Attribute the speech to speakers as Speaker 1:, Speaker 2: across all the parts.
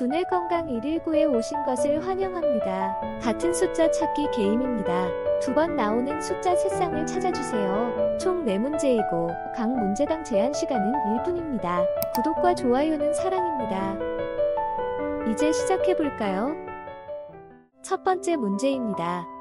Speaker 1: 두뇌 건강 119에 오신 것을 환영합니다. 같은 숫자 찾기 게임입니다. 두 번 나오는 숫자 세쌍을 찾아주세요. 총 4문제이고 각 문제당 제한 시간은 1분입니다. 구독과 좋아요는 사랑입니다. 이제 시작해볼까요? 첫 번째 문제입니다. 다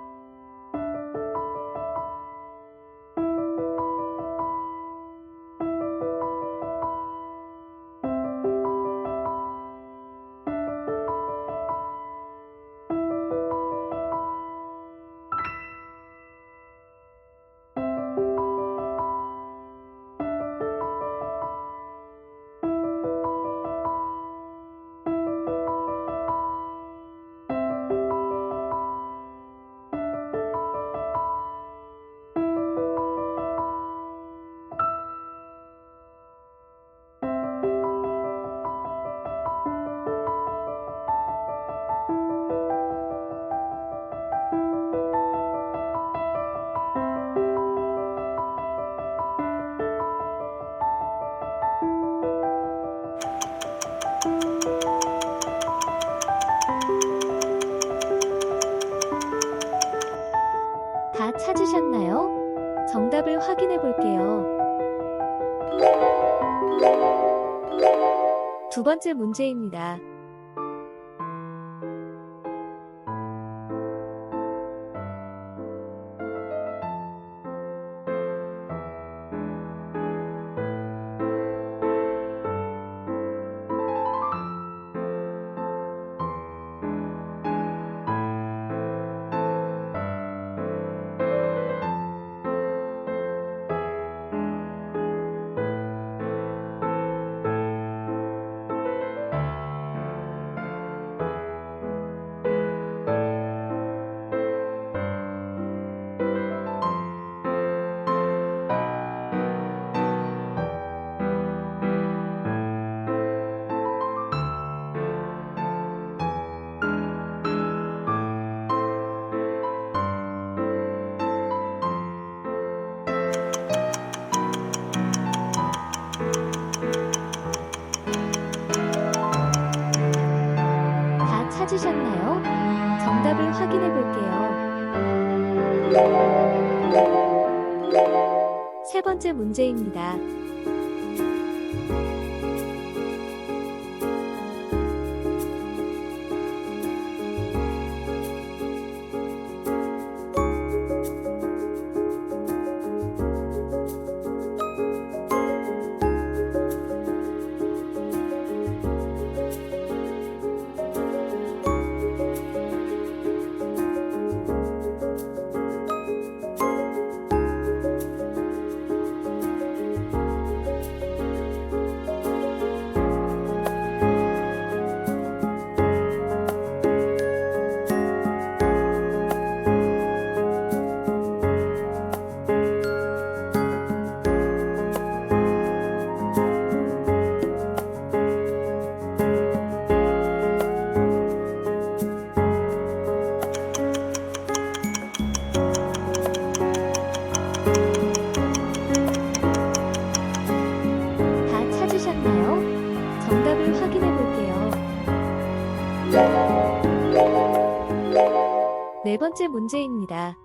Speaker 1: 확인해 볼게요. 두 번째 문제입니다. 찾으셨나요? 정답을 확인해 볼게요. 세 번째 문제입니다. 다 네 번째 문제입니다.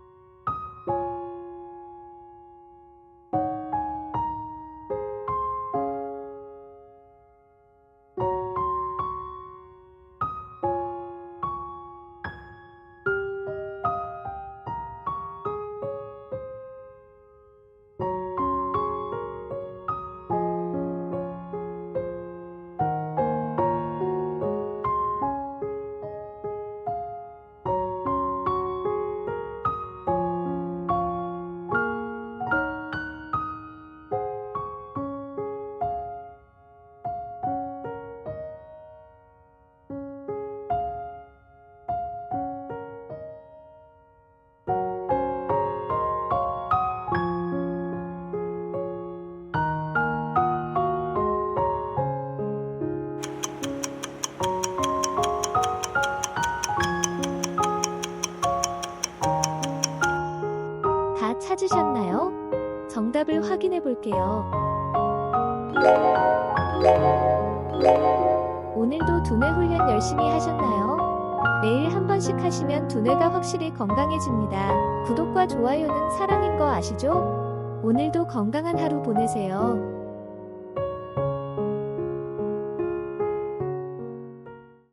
Speaker 1: 찾으셨나요? 정답을 확인해 볼게요. 오늘도 두뇌 훈련 열심히 하셨나요? 매일 한 번씩 하시면 두뇌가 확실히 건강해집니다. 구독과 좋아요는 사랑인 거 아시죠? 오늘도 건강한 하루 보내세요.